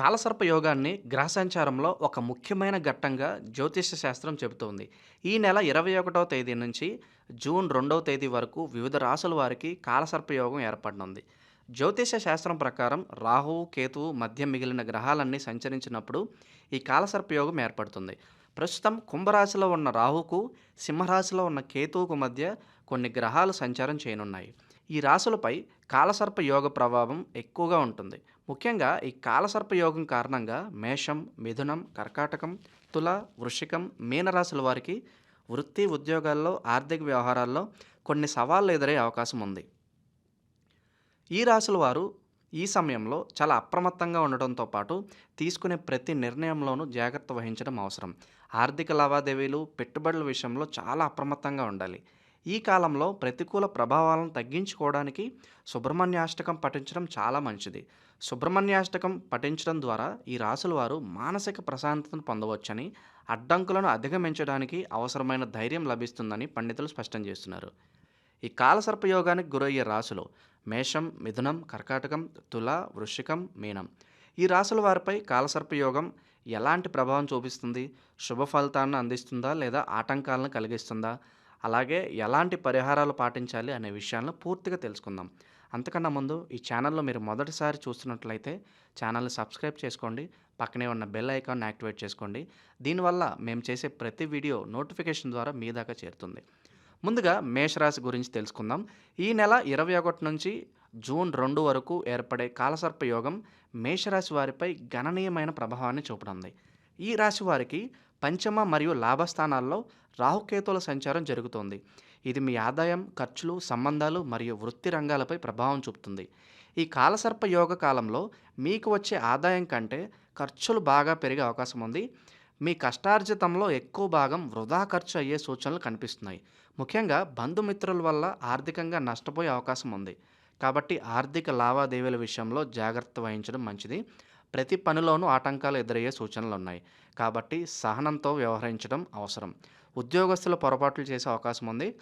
కాలసర్ప యోగాన్ని గ్రహ సంచారంలో ఒక ముఖ్యమైన ఘట్టంగా జ్యోతిష్య శాస్త్రం చెబుతోంది. ఈ నెల ఇరవై ఒకటవ తేదీ నుంచి జూన్ రెండవ తేదీ వరకు వివిధ రాసుల వారికి కాలసర్ప యోగం ఏర్పడనుంది. జ్యోతిష శాస్త్రం ప్రకారం రాహువు కేతువు మధ్య మిగిలిన గ్రహాలన్నీ సంచరించినప్పుడు ఈ కాలసర్ప యోగం ఏర్పడుతుంది. ప్రస్తుతం కుంభరాశిలో ఉన్న రాహుకు సింహరాశిలో ఉన్న కేతువుకు మధ్య కొన్ని గ్రహాలు సంచారం చేయనున్నాయి. ఈ రాశులపై కాలసర్ప యోగ ప్రభావం ఎక్కువగా ఉంటుంది. ముఖ్యంగా ఈ కాలసర్ప యోగం కారణంగా మేషం మిథునం కర్కాటకం తుల వృషికం మీనరాశుల వారికి వృత్తి ఉద్యోగాల్లో ఆర్థిక వ్యవహారాల్లో కొన్ని సవాళ్ళు ఎదురయ్యే అవకాశం ఉంది. ఈ రాశుల వారు ఈ సమయంలో చాలా అప్రమత్తంగా ఉండడంతో పాటు తీసుకునే ప్రతి నిర్ణయంలోనూ జాగ్రత్త వహించడం అవసరం. ఆర్థిక లావాదేవీలు పెట్టుబడుల విషయంలో చాలా అప్రమత్తంగా ఉండాలి. ఈ కాలంలో ప్రతికూల ప్రభావాలను తగ్గించుకోవడానికి సుబ్రహ్మణ్యాష్టకం పఠించడం చాలా మంచిది. సుబ్రహ్మణ్యాష్టకం పఠించడం ద్వారా ఈ రాసుల వారు మానసిక ప్రశాంతతను పొందవచ్చని అడ్డంకులను అధిగమించడానికి అవసరమైన ధైర్యం లభిస్తుందని పండితులు స్పష్టం చేస్తున్నారు. ఈ కాలసర్పయోగానికి గురయ్యే రాశులు మేషం మిథునం కర్కాటకం తుల వృశ్చికం మీనం. ఈ రాశుల వారిపై కాలసర్పయోగం ఎలాంటి ప్రభావం చూపిస్తుంది? శుభ ఫలితాలను అందిస్తుందా లేదా ఆటంకాలను కలిగిస్తుందా? అలాగే ఎలాంటి పరిహారాలు పాటించాలి అనే విషయాలను పూర్తిగా తెలుసుకుందాం. అంతకన్నా ముందు ఈ ఛానల్లో మీరు మొదటిసారి చూస్తున్నట్లయితే ఛానల్ని సబ్స్క్రైబ్ చేసుకోండి పక్కనే ఉన్న బెల్ ఐకాన్ యాక్టివేట్ చేసుకోండి. దీనివల్ల మేము చేసే ప్రతి వీడియో నోటిఫికేషన్ ద్వారా మీ దాకా చేరుతుంది. ముందుగా మేషరాశి గురించి తెలుసుకుందాం. ఈ నెల ఇరవై ఒకటి నుంచి జూన్ రెండు వరకు ఏర్పడే కాలసర్ప యోగం మేషరాశి వారిపై గణనీయమైన ప్రభావాన్ని చూపనుంది. ఈ రాశి వారికి పంచమ మరియు లాభస్థానాల్లో రాహుకేతుల సంచారం జరుగుతోంది. ఇది మీ ఆదాయం ఖర్చులు సంబంధాలు మరియు వృత్తి రంగాలపై ప్రభావం చూపుతుంది. ఈ కాలసర్ప యోగ కాలంలో మీకు వచ్చే ఆదాయం కంటే ఖర్చులు బాగా పెరిగే అవకాశం ఉంది. మీ కష్టార్జితంలో ఎక్కువ భాగం వృధా ఖర్చు అయ్యే సూచనలు కనిపిస్తున్నాయి. ముఖ్యంగా బంధుమిత్రుల వల్ల ఆర్థికంగా నష్టపోయే అవకాశం ఉంది. కాబట్టి ఆర్థిక లావాదేవీల విషయంలో జాగ్రత్త వహించడం మంచిది. ప్రతి పనిలోనూ ఆటంకాలు ఎదురయ్యే సూచనలు ఉన్నాయి. కాబట్టి సహనంతో వ్యవహరించడం అవసరం. ఉద్యోగస్తులు పొరపాట్లు చేసే అవకాశం ఉంది.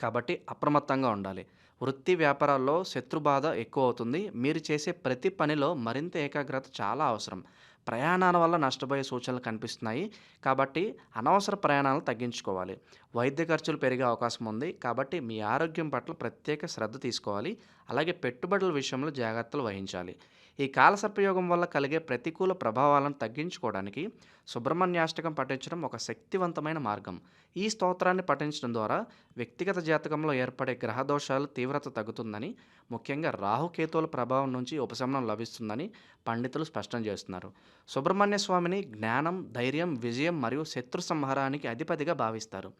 కాబట్టి అప్రమత్తంగా ఉండాలి. వృత్తి వ్యాపారాల్లో శత్రుబాధ ఎక్కువ అవుతుంది మీరు చేసే ప్రతి పనిలో మరింత ఏకాగ్రత చాలా అవసరం. ప్రయాణాల వల్ల నష్టపోయే సూచనలు కనిపిస్తున్నాయి. కాబట్టి అనవసర ప్రయాణాలను తగ్గించుకోవాలి. వైద్య ఖర్చులు పెరిగే అవకాశం ఉంది. కాబట్టి మీ ఆరోగ్యం పట్ల ప్రత్యేక శ్రద్ధ తీసుకోవాలి. అలాగే పెట్టుబడుల విషయంలో జాగ్రత్తలు వహించాలి. ఈ కాలసర్పయోగం వల్ల కలిగే ప్రతికూల ప్రభావాలను తగ్గించుకోవడానికి సుబ్రహ్మణ్యాష్టకం పఠించడం ఒక శక్తివంతమైన మార్గం. ఈ స్తోత్రాన్ని పఠించడం ద్వారా వ్యక్తిగత జాతకంలో ఏర్పడే గ్రహ దోషాలు తీవ్రత తగ్గుతుందని ముఖ్యంగా రాహుకేతువుల ప్రభావం నుంచి ఉపశమనం లభిస్తుందని పండితులు స్పష్టం చేస్తున్నారు. సుబ్రహ్మణ్య స్వామిని జ్ఞానం ధైర్యం విజయం మరియు శత్రు సంహారానికి అధిపతిగా భావిస్తారు.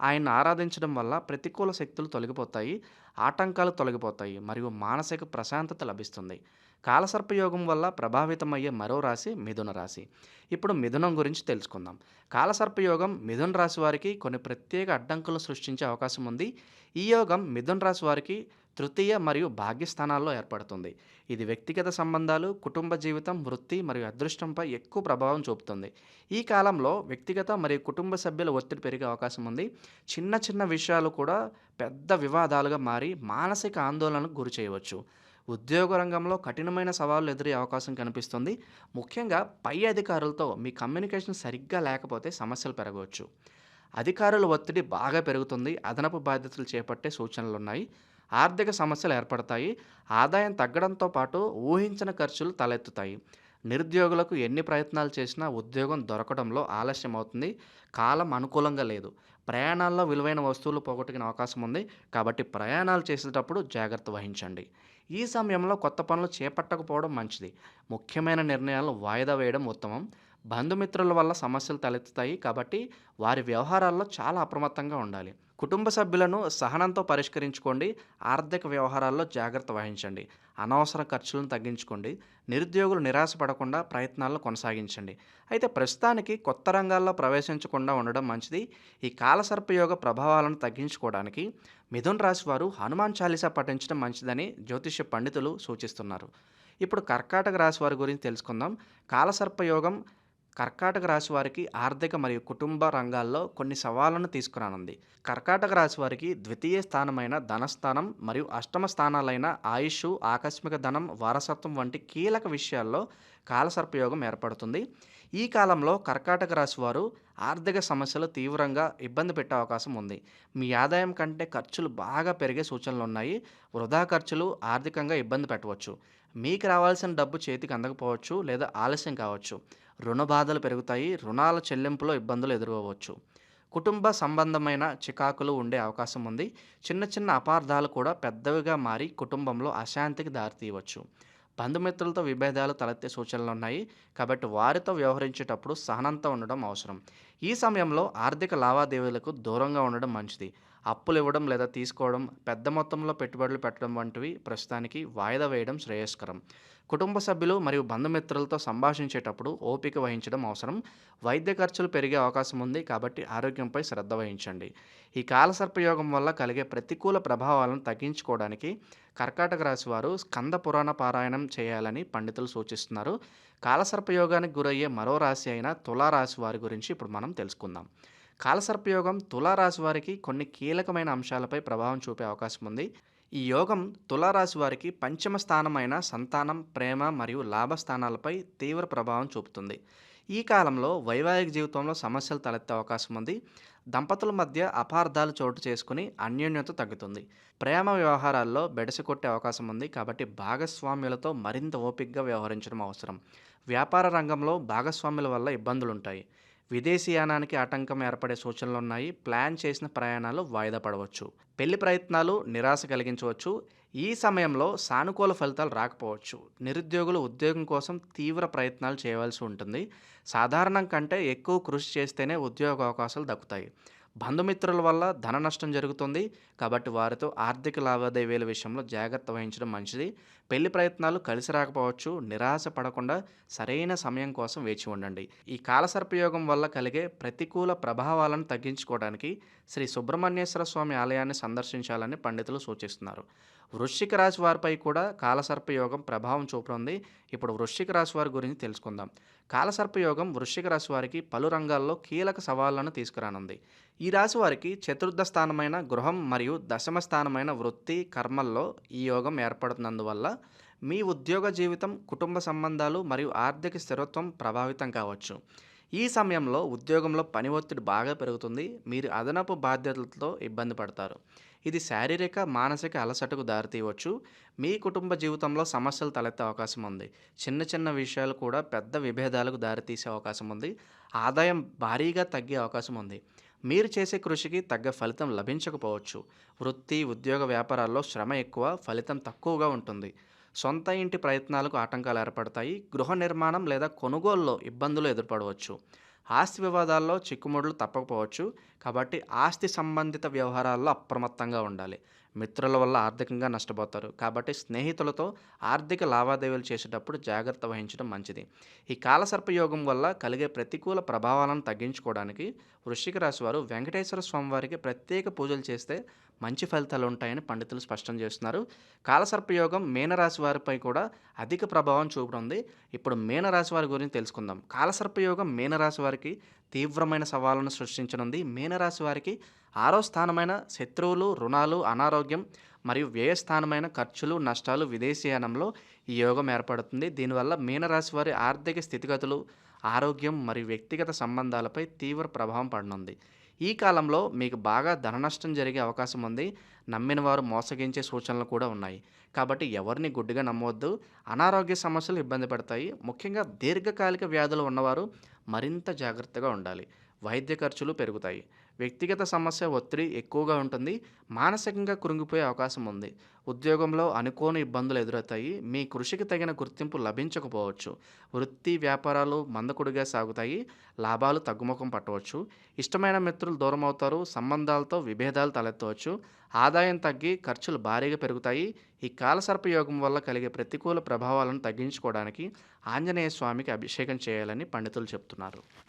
ఆయన్ని ఆరాధించడం వల్ల ప్రతికూల శక్తులు తొలగిపోతాయి ఆటంకాలు తొలగిపోతాయి మరియు మానసిక ప్రశాంతత లభిస్తుంది. కాలసర్పయోగం వల్ల ప్రభావితమయ్యే మరో రాశి మిథున రాశి. ఇప్పుడు మిథునం గురించి తెలుసుకుందాం. కాలసర్పయోగం మిథున రాశి వారికి కొన్ని ప్రత్యేక అడ్డంకులు సృష్టించే అవకాశం ఉంది. ఈ యోగం మిథున రాశి వారికి తృతీయ మరియు భాగ్యస్థానాల్లో ఏర్పడుతుంది. ఇది వ్యక్తిగత సంబంధాలు కుటుంబ జీవితం వృత్తి మరియు అదృష్టంపై ఎక్కువ ప్రభావం చూపుతుంది. ఈ కాలంలో వ్యక్తిగత మరియు కుటుంబ సభ్యుల ఒత్తిడి పెరిగే అవకాశం ఉంది. చిన్న చిన్న విషయాలు కూడా పెద్ద వివాదాలుగా మారి మానసిక ఆందోళనకు గురి చేయవచ్చు. ఉద్యోగ రంగంలో కఠినమైన సవాళ్ళు ఎదురే అవకాశం కనిపిస్తుంది. ముఖ్యంగా పై అధికారులతో మీ కమ్యూనికేషన్ సరిగ్గా లేకపోతే సమస్యలు పెరగవచ్చు. అధికారుల ఒత్తిడి బాగా పెరుగుతుంది. అదనపు బాధ్యతలు చేపట్టే సూచనలు ఉన్నాయి ఆర్థిక సమస్యలు ఏర్పడతాయి ఆదాయం తగ్గడంతో పాటు ఊహించిన ఖర్చులు తలెత్తుతాయి. నిరుద్యోగులకు ఎన్ని ప్రయత్నాలు చేసినా ఉద్యోగం దొరకడంలో ఆలస్యం అవుతుంది కాలం అనుకూలంగా లేదు. ప్రయాణాల్లో విలువైన వస్తువులు పోగొట్టుకునే అవకాశం ఉంది. కాబట్టి ప్రయాణాలు చేసేటప్పుడు జాగ్రత్త వహించండి. ఈ సమయంలో కొత్త పనులు చేపట్టకపోవడం మంచిది. ముఖ్యమైన నిర్ణయాలను వాయిదా వేయడం ఉత్తమం. బంధుమిత్రుల వల్ల సమస్యలు తలెత్తుతాయి కాబట్టి వారి వ్యవహారాల్లో చాలా అప్రమత్తంగా ఉండాలి. కుటుంబ సభ్యులను సహనంతో పరిష్కరించుకోండి. ఆర్థిక వ్యవహారాల్లో జాగ్రత్త వహించండి. అనవసర ఖర్చులను తగ్గించుకోండి. నిరుద్యోగులు నిరాశపడకుండా ప్రయత్నాలను కొనసాగించండి. అయితే ప్రస్తుతానికి కొత్త రంగాల్లో ప్రవేశించకుండా ఉండడం మంచిది. ఈ కాలసర్పయోగ ప్రభావాలను తగ్గించుకోవడానికి మిథున్ రాశి వారు హనుమాన్ చాలీసా పఠించడం మంచిదని జ్యోతిష్య పండితులు సూచిస్తున్నారు. ఇప్పుడు కర్కాటక రాశి వారి గురించి తెలుసుకుందాం. కాలసర్పయోగం కర్కాటక రాశి వారికి ఆర్థిక మరియు కుటుంబ రంగాల్లో కొన్ని సవాళ్ళను తీసుకురానుంది. కర్కాటక రాశి వారికి ద్వితీయ స్థానమైన ధనస్థానం మరియు అష్టమ స్థానాలైన ఆయుష్ ఆకస్మిక ధనం వారసత్వం వంటి కీలక విషయాల్లో కాలసర్పయోగం ఏర్పడుతుంది. ఈ కాలంలో కర్కాటక రాశి వారు ఆర్థిక సమస్యలు తీవ్రంగా ఇబ్బంది పెట్టే అవకాశం ఉంది. మీ ఆదాయం కంటే ఖర్చులు బాగా పెరిగే సూచనలు ఉన్నాయి. వృధా ఖర్చులు ఆర్థికంగా ఇబ్బంది పెట్టవచ్చు. మీకు రావాల్సిన డబ్బు చేతికి అందకపోవచ్చు లేదా ఆలస్యం కావచ్చు. రుణ బాధలు పెరుగుతాయి రుణాల చెల్లింపులో ఇబ్బందులు ఎదురవ్వచ్చు. కుటుంబ సంబంధమైన చికాకులు ఉండే అవకాశం ఉంది. చిన్న చిన్న అపార్థాలు కూడా పెద్దవిగా మారి కుటుంబంలో అశాంతికి దారితీయవచ్చు. బంధుమిత్రులతో విభేదాలు తలెత్తే సూచనలు ఉన్నాయి. కాబట్టి వారితో వ్యవహరించేటప్పుడు సహనంతో ఉండడం అవసరం. ఈ సమయంలో ఆర్థిక లావాదేవీలకు దూరంగా ఉండడం మంచిది. అప్పులు ఇవ్వడం లేదా తీసుకోవడం పెద్ద మొత్తంలో పెట్టుబడులు పెట్టడం వంటివి ప్రస్తుతానికి వాయిదా వేయడం శ్రేయస్కరం. కుటుంబ సభ్యులు మరియు బంధుమిత్రులతో సంభాషించేటప్పుడు ఓపిక వహించడం అవసరం. వైద్య ఖర్చులు పెరిగే అవకాశం ఉంది కాబట్టి ఆరోగ్యంపై శ్రద్ధ వహించండి. ఈ కాలసర్పయోగం వల్ల కలిగే ప్రతికూల ప్రభావాలను తగ్గించుకోవడానికి కర్కాటక రాశి వారు స్కంద పురాణ పారాయణం చేయాలని పండితులు సూచిస్తున్నారు. కాలసర్పయోగానికి గురయ్యే మరో రాశి అయిన తులారాశి వారి గురించి ఇప్పుడు మనం తెలుసుకుందాం. కాలసర్పయోగం తులారాశి వారికి కొన్ని కీలకమైన అంశాలపై ప్రభావం చూపే అవకాశం ఉంది. ఈ యోగం తులారాశి వారికి పంచమ స్థానమైన సంతానం ప్రేమ మరియు లాభ స్థానాలపై తీవ్ర ప్రభావం చూపుతుంది. ఈ కాలంలో వైవాహిక జీవితంలో సమస్యలు తలెత్తే అవకాశం ఉంది. దంపతుల మధ్య అపార్థాలు చోటు చేసుకుని అన్యోన్యత తగ్గుతుంది. ప్రేమ వ్యవహారాల్లో బెడసి కొట్టే అవకాశం ఉంది కాబట్టి భాగస్వామ్యులతో మరింత ఓపికగా వ్యవహరించడం అవసరం. వ్యాపార రంగంలో భాగస్వాముల వల్ల ఇబ్బందులు ఉంటాయి విదేశీయానానికి ఆటంకం ఏర్పడే సూచనలు ఉన్నాయి ప్లాన్ చేసిన ప్రయాణాలు వాయిదా పడవచ్చు. పెళ్ళి ప్రయత్నాలు నిరాశ కలిగించవచ్చు. ఈ సమయంలో సానుకూల ఫలితాలు రాకపోవచ్చు. నిరుద్యోగులు ఉద్యోగం కోసం తీవ్ర ప్రయత్నాలు చేయవలసి ఉంటుంది. సాధారణం కంటే ఎక్కువ కృషి చేస్తేనే ఉద్యోగ అవకాశాలు దక్కుతాయి. బంధుమిత్రుల వల్ల ధన నష్టం జరుగుతుంది. కాబట్టి వారితో ఆర్థిక లావాదేవీల విషయంలో జాగ్రత్త వహించడం మంచిది. పెళ్ళి ప్రయత్నాలు కలిసి రాకపోవచ్చు. నిరాశ పడకుండా సరైన సమయం కోసం వేచి ఉండండి. ఈ కాలసర్పయోగం వల్ల కలిగే ప్రతికూల ప్రభావాలను తగ్గించుకోవడానికి శ్రీ సుబ్రహ్మణ్యేశ్వర స్వామి ఆలయాన్ని సందర్శించాలని పండితులు సూచిస్తున్నారు. వృశ్చిక రాశి వారిపై కూడా కాలసర్పయోగం ప్రభావం చూపుతుంది. ఇప్పుడు వృశ్చిక రాశి వారి గురించి తెలుసుకుందాం. కాలసర్పయోగం వృశ్చిక రాశి వారికి పలు రంగాల్లో కీలక సవాళ్ళను తీసుకురానుంది. ఈ రాశి వారికి చతుర్థ స్థానమైన గృహం మరియు దశమ స్థానమైన వృత్తి కర్మల్లో ఈ యోగం ఏర్పడుతున్నందువల్ల మీ ఉద్యోగ జీవితం కుటుంబ సంబంధాలు మరియు ఆర్థిక స్థిరత్వం ప్రభావితం కావచ్చు. ఈ సమయంలో ఉద్యోగంలో పని ఒత్తిడి బాగా పెరుగుతుంది. మీరు అదనపు బాధ్యతలతో ఇబ్బంది పడతారు. ఇది శారీరక మానసిక అలసటకు దారితీయవచ్చు. మీ కుటుంబ జీవితంలో సమస్యలు తలెత్తే అవకాశం ఉంది. చిన్న చిన్న విషయాలు కూడా పెద్ద విభేదాలకు దారితీసే అవకాశం ఉంది. ఆదాయం భారీగా తగ్గే అవకాశం ఉంది. మీరు చేసే కృషికి తగ్గ ఫలితం లభించకపోవచ్చు. వృత్తి ఉద్యోగ వ్యాపారాల్లో శ్రమ ఎక్కువ ఫలితం తక్కువగా ఉంటుంది. సొంత ఇంటి ప్రయత్నాలకు ఆటంకాలు ఏర్పడతాయి. గృహ నిర్మాణం లేదా కొనుగోలులో ఇబ్బందులు ఎదుర్పడవచ్చు. ఆస్తి వివాదాల్లో చిక్కుముడులు తప్పకపోవచ్చు. కాబట్టి ఆస్తి సంబంధిత వ్యవహారాల్లో అప్రమత్తంగా ఉండాలి. మిత్రుల వల్ల ఆర్థికంగా నష్టపోతారు. కాబట్టి స్నేహితులతో ఆర్థిక లావాదేవీలు చేసేటప్పుడు జాగ్రత్త వహించడం మంచిది. ఈ కాలసర్పయోగం వల్ల కలిగే ప్రతికూల ప్రభావాలను తగ్గించుకోవడానికి వృశ్చిక రాశి వారు వెంకటేశ్వర స్వామివారికి ప్రత్యేక పూజలు చేస్తే మంచి ఫలితాలు ఉంటాయని పండితులు స్పష్టం చేస్తున్నారు. కాలసర్పయోగం మీనరాశి వారిపై కూడా అధిక ప్రభావం చూపుతుంది. ఇప్పుడు మీనరాశి వారి గురించి తెలుసుకుందాం. కాలసర్పయోగం మీనరాశి వారికి తీవ్రమైన సవాళ్ళను సృష్టించనుంది. మీనరాశి వారికి ఆరో స్థానమైన శత్రువులు రుణాలు అనారోగ్యం మరియు వ్యయస్థానమైన ఖర్చులు నష్టాలు విదేశీయానంలో ఈ యోగం ఏర్పడుతుంది. దీనివల్ల మీనరాశి వారి ఆర్థిక స్థితిగతులు ఆరోగ్యం మరియు వ్యక్తిగత సంబంధాలపై తీవ్ర ప్రభావం పడనుంది. ఈ కాలంలో మీకు బాగా ధన నష్టం జరిగే అవకాశం ఉంది. నమ్మిన వారు మోసగించే సూచనలు కూడా ఉన్నాయి. కాబట్టి ఎవరిని గుడ్డిగా నమ్మవద్దు. అనారోగ్య సమస్యలు ఇబ్బంది పడతాయి. ముఖ్యంగా దీర్ఘకాలిక వ్యాధులు ఉన్నవారు మరింత జాగ్రత్తగా ఉండాలి. వైద్య ఖర్చులు పెరుగుతాయి. వ్యక్తిగత సమస్య ఒత్తిడి ఎక్కువగా ఉంటుంది మానసికంగా కృంగిపోయే అవకాశం ఉంది. ఉద్యోగంలో అనుకోని ఇబ్బందులు ఎదురవుతాయి మీ కృషికి తగిన గుర్తింపు లభించకపోవచ్చు. వృత్తి వ్యాపారాలు మందకుడిగా సాగుతాయి లాభాలు తగ్గుముఖం పట్టవచ్చు. ఇష్టమైన మిత్రులు దూరం అవుతారు సంబంధాలతో విభేదాలు తలెత్తవచ్చు. ఆదాయం తగ్గి ఖర్చులు భారీగా పెరుగుతాయి. ఈ కాలసర్ప యోగం వల్ల కలిగే ప్రతికూల ప్రభావాలను తగ్గించుకోవడానికి ఆంజనేయ స్వామికి అభిషేకం చేయాలని పండితులు చెప్తున్నారు.